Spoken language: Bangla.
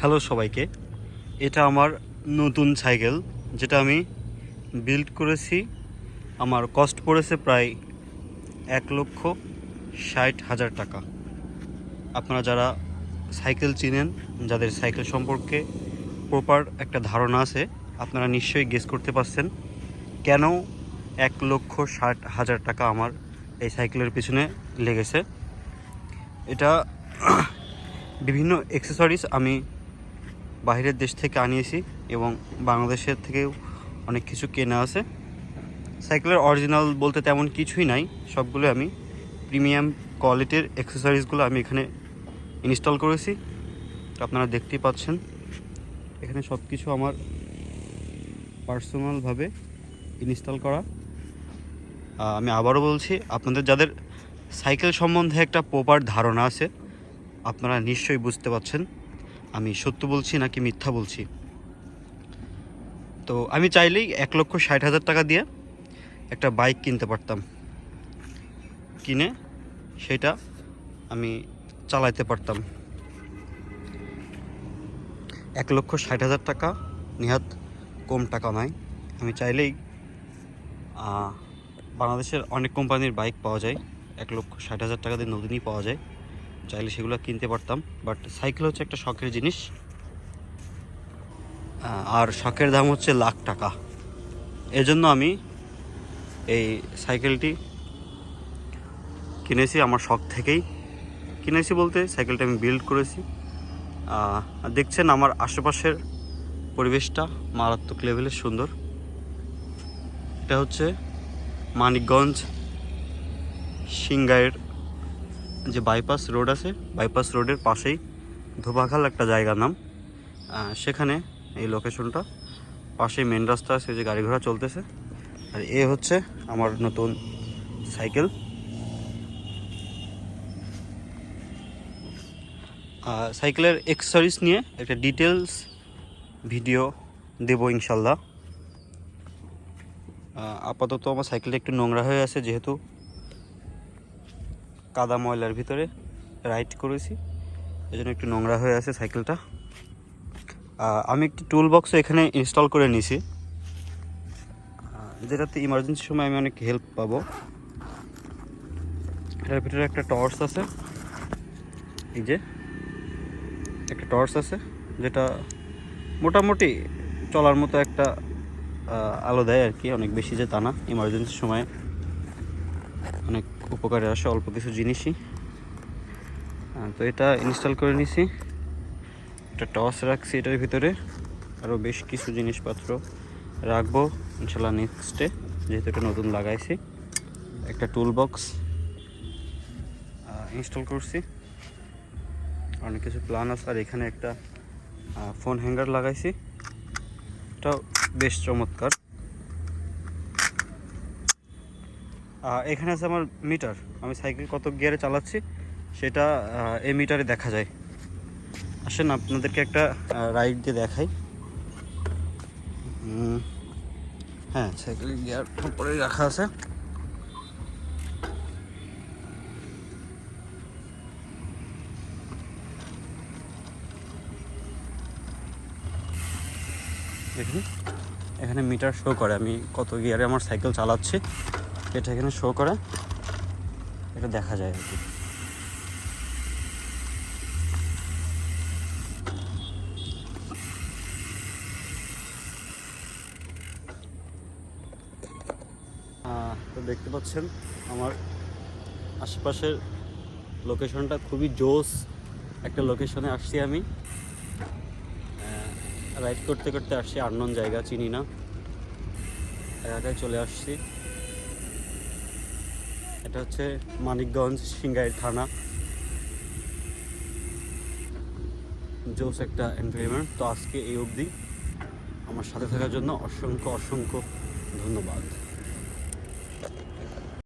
হ্যালো সবাইকে। এটা আমার নতুন সাইকেল যেটা আমি বিল্ড করেছি। আমার কস্ট পড়েছে প্রায় এক লক্ষ ষাট হাজার টাকা। আপনারা যারা সাইকেল চিনেন, যাদের সাইকেল সম্পর্কে প্রপার একটা ধারণা আছে, আপনারা নিশ্চয়ই গেস করতে পারছেন কেন এক লক্ষ ষাট হাজার টাকা আমার এই সাইকেলের পিছনে লেগেছে। এটা বিভিন্ন অ্যাক্সেসরিজ আমি বাইরের দেশ থেকে আনিয়েছি এবং বাংলাদেশের থেকেও অনেক কিছু কেনা আছে। সাইকেলের অরিজিনাল বলতে তেমন কিছুই নাই। সবগুলো আমি প্রিমিয়াম কোয়ালিটির অ্যাক্সেসরিজগুলো আমি এখানে ইনস্টল করেছি। আপনারা দেখতেই পাচ্ছেন, এখানে সব কিছু আমার পার্সোনালভাবে ইনস্টল করা। আমি আবারও বলছি, আপনাদের যাদের সাইকেল সম্বন্ধে একটা প্রপার ধারণা আছে, আপনারা নিশ্চয়ই বুঝতে পারছেন। আমি সত্য বলছি নাকি মিথ্যা বলছি? তো আমি চাইলেই এক লক্ষ ষাট হাজার টাকা দিয়ে একটা বাইক কিনতে পারতাম। কিনে সেটা আমি চালাইতে পারতাম। এক লক্ষ ষাট হাজার টাকা, নিহাত কম টাকা নয় আমি চাইলেই বাংলাদেশের অনেক কোম্পানির বাইক পাওয়া যায়। এক লক্ষ ষাট হাজার টাকা দিয়ে নতুনই পাওয়া যায়। চাইলে সেগুলো কিনতে পারতাম বাট সাইকেল হচ্ছে একটা শখের জিনিস। আর শখের দাম হচ্ছে লাখ টাকা। এজন্য আমি এই সাইকেলটি কিনেছি আমার শখ থেকেই। কিনেছি বলতে সাইকেলটা আমি বিল্ড করেছি। দেখছেন আমার আশেপাশের পরিবেশটা মারাত্মক লেভেলের সুন্দর। এটা হচ্ছে মানিকগঞ্জ সিংগাইয়ের যে বাইপাস রোড আছে বাইপাস রোডের পাশেই ধোবাখাল একটা জায়গার নাম। সেখানে এই লোকেশনটা পাশেই মেন রাস্তা আছে, যে গাড়ি ঘোড়া চলতেছে। আর এ হচ্ছে আমার নতুন সাইকেল সাইকেলের এক্সেসরিজ নিয়ে একটা ডিটেলস ভিডিও দেবো ইনশাল্লাহ। আপাতত আমার সাইকেলটা একটু নোংরা হয়ে আছে, যেহেতু কাদা ময়লার ভিতরে রাইড করেছি। এই জন্য একটু নোংরা হয়ে আছে সাইকেলটা। আমি একটি টুল বক্স এখানে ইনস্টল করে নিয়েছি যেটাতে ইমার্জেন্সি সময় আমি অনেক হেল্প পাবো। এটার ভিতরে একটা টর্চ আছে। এই যে, একটা টর্চ আছে, যেটা মোটামুটি চলার মতো একটা আলো দেয় আর কি, অনেক বেশি যে তা না ইমার্জেন্সি সময়ে। অনেক উপকারে আসে, অল্প কিছু জিনিসই। তো এটা ইনস্টল করে নিছি। একটা টস রাখছি এটার ভিতরে। আরও বেশ কিছু জিনিসপত্র রাখব ইনশাল্লাহ নেক্সটে যেহেতু এটা নতুন লাগাইছি। একটা টুল বক্স ইনস্টল করছি। অনেক কিছু প্ল্যান আছে। আর এখানে একটা ফোন হ্যাঙ্গার লাগাইছি। এটাও বেশ চমৎকার। এখানে আছে আমার মিটার। আমি সাইকেল কত গিয়ারে চালাচ্ছি সেটা এই মিটারে দেখা যায়। আসেন, আপনাদেরকে একটা রাইড দিয়ে দেখাই। হ্যাঁ সাইকেলের গিয়ার উপরে রাখা আছে। দেখুন, এখানে মিটার শো করে আমি কত গিয়ারে আমার সাইকেল চালাচ্ছি। এটা এখানে শো করে। এটা দেখা যায় আর কি। তো দেখতে পাচ্ছেন, আমার আশেপাশের লোকেশনটা খুবই জোস। একটা লোকেশনে আসছি আমি। রাইড করতে করতে আসছি আননোন জায়গা, চিনি না। এলাকায় চলে আসছি। এটা হচ্ছে মানিকগঞ্জ সিঙ্গাই থানা। জোস একটা এনভায়রনমেন্ট তো আজকে এই অবধি। আমার সাথে থাকার জন্য অসংখ্য অসংখ্য ধন্যবাদ।